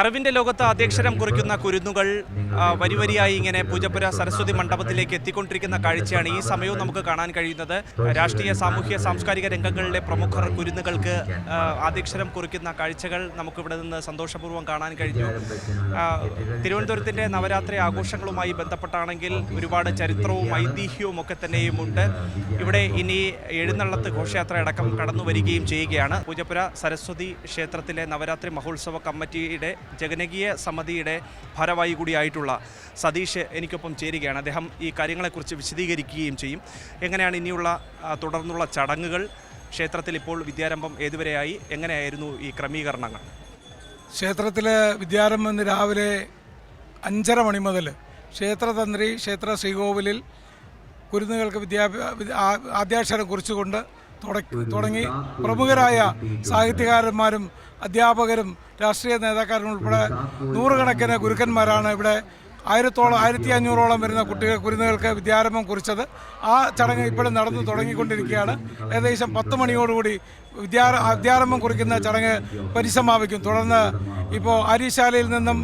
അറിവിന്റെ ലോകത്ത് അധ്യക്ഷരം കുറിക്കുന്ന കുരുന്നുകൾ വരിവരിയായി വരി വരിയായി ഇങ്ങനെ പൂജപ്പുര സരസ്വതി മണ്ഡപത്തിലേക്ക് എത്തിക്കൊണ്ടിരിക്കുന്ന കാഴ്ചയാണ് ഈ സമയവും നമുക്ക് കാണാൻ കഴിയുന്നത്. രാഷ്ട്രീയ സാമൂഹ്യ സാംസ്കാരിക രംഗങ്ങളിലെ പ്രമുഖർ കുരുന്നുകൾക്ക് അധ്യക്ഷരം കുറിക്കുന്ന കാഴ്ചകൾ നമുക്കിവിടെ നിന്ന് സന്തോഷപൂർവം കാണാൻ കഴിഞ്ഞു. തിരുവനന്തപുരത്തിന്റെ നവരാത്രി ആഘോഷങ്ങളുമായി ബന്ധപ്പെട്ടാണെങ്കിൽ ഒരുപാട് ചരിത്രവും ഐതിഹ്യവും ഒക്കെ തന്നെയും ഉണ്ട്. ഇവിടെ ഇനി എഴുന്നള്ളത്ത് ഘോഷയാത്ര അടക്കം കടന്നു വരികയും ചെയ്യുകയാണ്. പൂജപ്പുര സരസ്വതി ക്ഷേത്രത്തിലെ നവരാത്രി മഹോത്സവ കമ്മിറ്റിയുടെ ജനകീയ സമിതിയുടെ ഭാരവാഹി കൂടിയായിട്ടുള്ള സതീഷ് എനിക്കൊപ്പം ചേരുകയാണ്. അദ്ദേഹം ഈ കാര്യങ്ങളെക്കുറിച്ച് വിശദീകരിക്കുകയും ചെയ്യും. എങ്ങനെയാണ് ഇനിയുള്ള തുടർന്നുള്ള ചടങ്ങുകൾ? ക്ഷേത്രത്തിൽ ഇപ്പോൾ വിദ്യാരംഭം ഏതുവരെയായി? എങ്ങനെയായിരുന്നു ഈ ക്രമീകരണങ്ങൾ? ക്ഷേത്രത്തിൽ വിദ്യാരംഭം ഇന്ന് രാവിലെ അഞ്ചര മണി മുതൽ ക്ഷേത്രതന്ത്രി ക്ഷേത്ര ശ്രീകോവിലിൽ കുരുന്നുകൾക്ക് വിദ്യാഭ്യാ വിദ്യ- ആ- ആദ്യാക്ഷരം കുറിച്ചുകൊണ്ട് തുടങ്ങി പ്രമുഖരായ സാഹിത്യകാരന്മാരും അധ്യാപകരും രാഷ്ട്രീയ നേതാക്കാരും ഉൾപ്പെടെ നൂറുകണക്കിന് ഗുരുക്കന്മാരാണ് ഇവിടെ. ആയിരത്തോളം ആയിരത്തി അഞ്ഞൂറോളം വരുന്ന കുട്ടികൾ കുരുന്നുകൾക്ക് വിദ്യാരംഭം കുറിച്ചത്. ആ ചടങ്ങ് ഇപ്പോഴും നടന്നു തുടങ്ങിക്കൊണ്ടിരിക്കുകയാണ്. ഏകദേശം പത്ത് മണിയോടുകൂടി വിദ്യാ അധ്യാരംഭം കുറിക്കുന്ന ചടങ്ങ് പരിസമാപിക്കും. തുടർന്ന് ഇപ്പോൾ ആര്യശാലയിൽ നിന്നും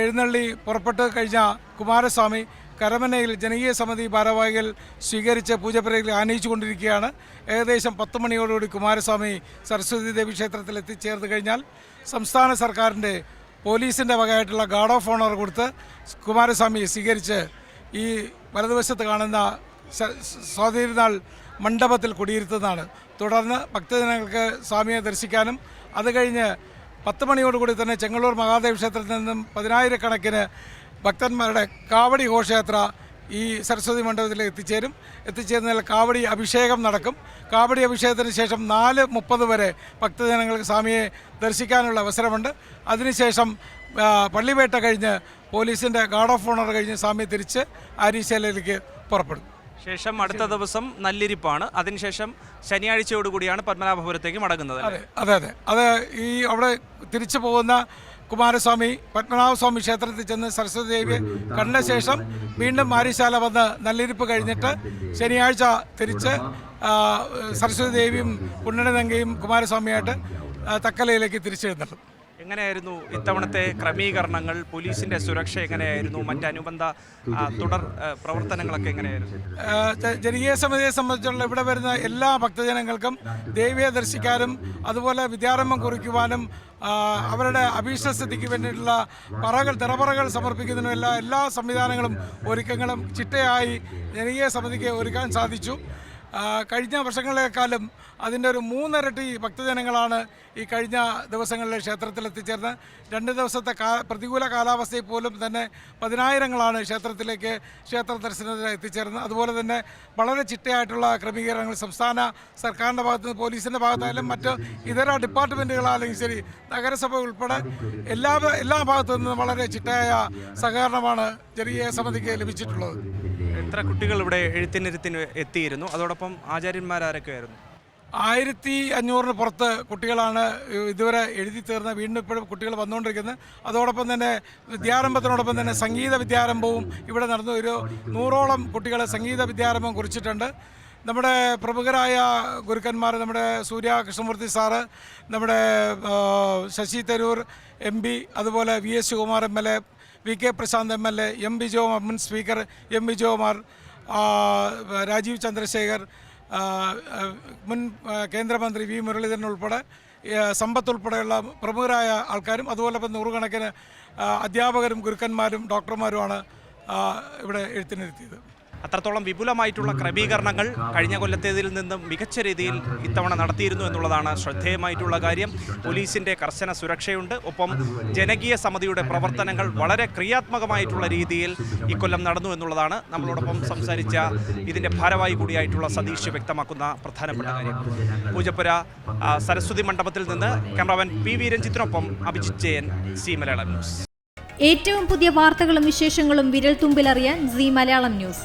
എഴുന്നള്ളി പുറപ്പെട്ട് കഴിഞ്ഞ കുമാരസ്വാമി കരമനയിൽ ജനകീയ സമിതി ഭാരവാഹികൾ സ്വീകരിച്ച പൂജപ്പുരയിൽ ആനയിച്ചു കൊണ്ടിരിക്കുകയാണ് ഏകദേശം പത്ത് മണിയോടുകൂടി കുമാരസ്വാമി സരസ്വതി ദേവി ക്ഷേത്രത്തിൽ എത്തിച്ചേർന്ന് കഴിഞ്ഞാൽ സംസ്ഥാന സർക്കാരിന്റെ പോലീസിന്റെ വകയായിട്ടുള്ള ഗാർഡ് ഓഫ് ഓണർ കൊടുത്ത് കുമാരസ്വാമി സ്വീകരിച്ച് ഈ വലതുവശത്ത് കാണുന്ന സ്വാതിരുന്നാൾ മണ്ഡപത്തിൽ കുടിയിരുത്തുന്നതാണ്. തുടർന്ന് ഭക്തജനങ്ങൾക്ക് സ്വാമിയെ ദർശിക്കാനും അത് കഴിഞ്ഞ് പത്ത് മണിയോടുകൂടി തന്നെ ചെങ്ങളൂർ മഹാദേവ ക്ഷേത്രത്തിൽ നിന്നും പതിനായിരക്കണക്കിന് ഭക്തന്മാരുടെ കാവടി ഘോഷയാത്ര ഈ സരസ്വതി മണ്ഡപത്തിൽ എത്തിച്ചേരും. എത്തിച്ചേരുന്നതിൽ കാവടി അഭിഷേകം നടക്കും. കാവടി അഭിഷേകത്തിന് ശേഷം നാല് മുപ്പത് വരെ ഭക്തജനങ്ങൾക്ക് സ്വാമിയെ ദർശിക്കാനുള്ള അവസരമുണ്ട്. അതിനുശേഷം പള്ളിവേട്ട കഴിഞ്ഞ് പോലീസിന്റെ ഗാർഡ് ഓഫ് ഓണർ കഴിഞ്ഞ് സ്വാമി തിരിച്ച് ആര്യശാലയിലേക്ക് പുറപ്പെടും. ശേഷം അടുത്ത ദിവസം നല്ലിരിപ്പാണ്. അതിനുശേഷം ശനിയാഴ്ചയോടുകൂടിയാണ് പത്മനാഭപുരത്തേക്ക് മടങ്ങുന്നത്? അതെ അതെ അതെ. അത് ഈ അവിടെ തിരിച്ചു പോകുന്ന കുമാരസ്വാമി പത്മനാഭസ്വാമി ക്ഷേത്രത്തിൽ ചെന്ന് സരസ്വതി ദേവിയെ കണ്ട ശേഷം വീണ്ടും മാരിശാല വന്ന് നല്ലിരിപ്പ് കഴിഞ്ഞിട്ട് ശനിയാഴ്ച തിരിച്ച് സരസ്വതി ദേവിയും ഉണ്ണനതങ്കയും കുമാരസ്വാമിയായിട്ട് തക്കലയിലേക്ക് തിരിച്ചെഴുന്നള്ളും എങ്ങനെയായിരുന്നു ഇത്തവണത്തെ ക്രമീകരണങ്ങൾ? പോലീസിന്റെ സുരക്ഷ എങ്ങനെയായിരുന്നു? മറ്റനുബന്ധ അനുബന്ധ തുടർ പ്രവർത്തനങ്ങളൊക്കെ എങ്ങനെയായിരുന്നു? ജനകീയ സമിതിയെ സംബന്ധിച്ചുള്ള ഇവിടെ വരുന്ന എല്ലാ ഭക്തജനങ്ങൾക്കും ദേവിയെ ദർശിക്കാനും അതുപോലെ വിദ്യാരംഭം കുറിക്കുവാനും അവരുടെ അവരുടെ അഭീഷ്ടസ്ഥിതിക്ക് വേണ്ടിയിട്ടുള്ള പറകൾ തിറപറകൾ സമർപ്പിക്കുന്നതിനും എല്ലാ എല്ലാ സംവിധാനങ്ങളും ഒരുക്കങ്ങളും ചിട്ടയായി ജനകീയ സമിതിക്ക് ഒരുക്കാൻ സാധിച്ചു. കഴിഞ്ഞ വർഷങ്ങളെക്കാളും അതിന്റെ ഒരു മൂന്നിരട്ടി ഭക്തജനങ്ങളാണ് ഈ കഴിഞ്ഞ ദിവസങ്ങളിൽ ക്ഷേത്രത്തിൽ എത്തിച്ചേർന്ന് രണ്ട് ദിവസത്തെ കാ പ്രതികൂല കാലാവസ്ഥയിൽ പോലും തന്നെ പതിനായിരങ്ങളാണ് ക്ഷേത്രത്തിലേക്ക് ക്ഷേത്ര ദർശനത്തിന് എത്തിച്ചേർന്നത് അതുപോലെ തന്നെ വളരെ ചിട്ടയായിട്ടുള്ള ക്രമീകരണങ്ങൾ സംസ്ഥാന സർക്കാരിന്റെ ഭാഗത്തു നിന്ന് പോലീസിന്റെ ഭാഗത്തായാലും മറ്റ് ഇതര ഡിപ്പാർട്ട്മെന്റുകളായാലും ശരി നഗരസഭ ഉൾപ്പെടെ എല്ലാ എല്ലാ ഭാഗത്തു നിന്നും വളരെ ചിട്ടയായ സഹകരണമാണ് ചെറിയ സമിതിക്ക് ലഭിച്ചിട്ടുള്ളത്. എത്ര കുട്ടികൾ ഇവിടെ എഴുത്തിനിരുത്തിന് എത്തിയിരുന്നു? അതോടൊപ്പം ആചാര്യന്മാരാരൊക്കെയായിരുന്നു? ആയിരത്തി അഞ്ഞൂറിന് പുറത്ത് കുട്ടികളാണ് ഇതുവരെ എഴുതി തീർന്ന വീണ്ടും ഇപ്പോഴും കുട്ടികൾ വന്നുകൊണ്ടിരിക്കുന്നത്. അതോടൊപ്പം തന്നെ വിദ്യാരംഭത്തിനോടൊപ്പം തന്നെ സംഗീത വിദ്യാരംഭവും ഇവിടെ നടന്നു. ഒരു നൂറോളം കുട്ടികൾ സംഗീത വിദ്യാരംഭം കുറിച്ചിട്ടുണ്ട്. നമ്മുടെ പ്രമുഖരായ ഗുരുക്കന്മാർ നമ്മുടെ സൂര്യ കൃഷ്ണമൂർത്തി സാറ് നമ്മുടെ ശശി തരൂർ എം പി അതുപോലെ V S Sivakumar M L A V K Prashanth M L A M V ജോ മുൻ സ്പീക്കർ എം ബി ജോമാർ രാജീവ് ചന്ദ്രശേഖർ മുൻ കേന്ദ്രമന്ത്രി വി മുരളീധരൻ ഉൾപ്പെടെ സമ്പത്ത് ഉൾപ്പെടെയുള്ള പ്രമുഖരായ ആൾക്കാരും അതുപോലെ നൂറുകണക്കിന് അധ്യാപകരും ഗുരുക്കന്മാരും ഡോക്ടർമാരുമാണ് ഇവിടെ എഴുത്തിനിരുത്തിയത്. അത്രത്തോളം വിപുലമായിട്ടുള്ള ക്രമീകരണങ്ങൾ കഴിഞ്ഞ കൊല്ലത്തേതിൽ നിന്നും മികച്ച രീതിയിൽ ഇത്തവണ നടത്തിയിരുന്നു എന്നുള്ളതാണ് ശ്രദ്ധേയമായിട്ടുള്ള കാര്യം. പോലീസിന്റെ കർശന സുരക്ഷയുണ്ട്. ഒപ്പം ജനകീയ സമിതിയുടെ പ്രവർത്തനങ്ങൾ വളരെ ക്രിയാത്മകമായിട്ടുള്ള രീതിയിൽ ഇക്കൊല്ലം നടന്നു എന്നുള്ളതാണ് നമ്മളോടൊപ്പം സംസാരിച്ച ഇതിന്റെ ഭാരവാഹി കൂടിയായിട്ടുള്ള സതീഷ് വ്യക്തമാക്കുന്ന പ്രധാനപ്പെട്ട കാര്യം. പൂജപ്പുര സരസ്വതി മണ്ഡപത്തിൽ നിന്ന് ക്യാമറാമാൻ പി വി രഞ്ജിത്തിനൊപ്പം അഭിജിത് ജയൻ സി മലയാളം ന്യൂസ്. ഏറ്റവും പുതിയ വാർത്തകളും വിശേഷങ്ങളും വിരൽ തുമ്പിലറിയാൻ സി മലയാളം ന്യൂസ്.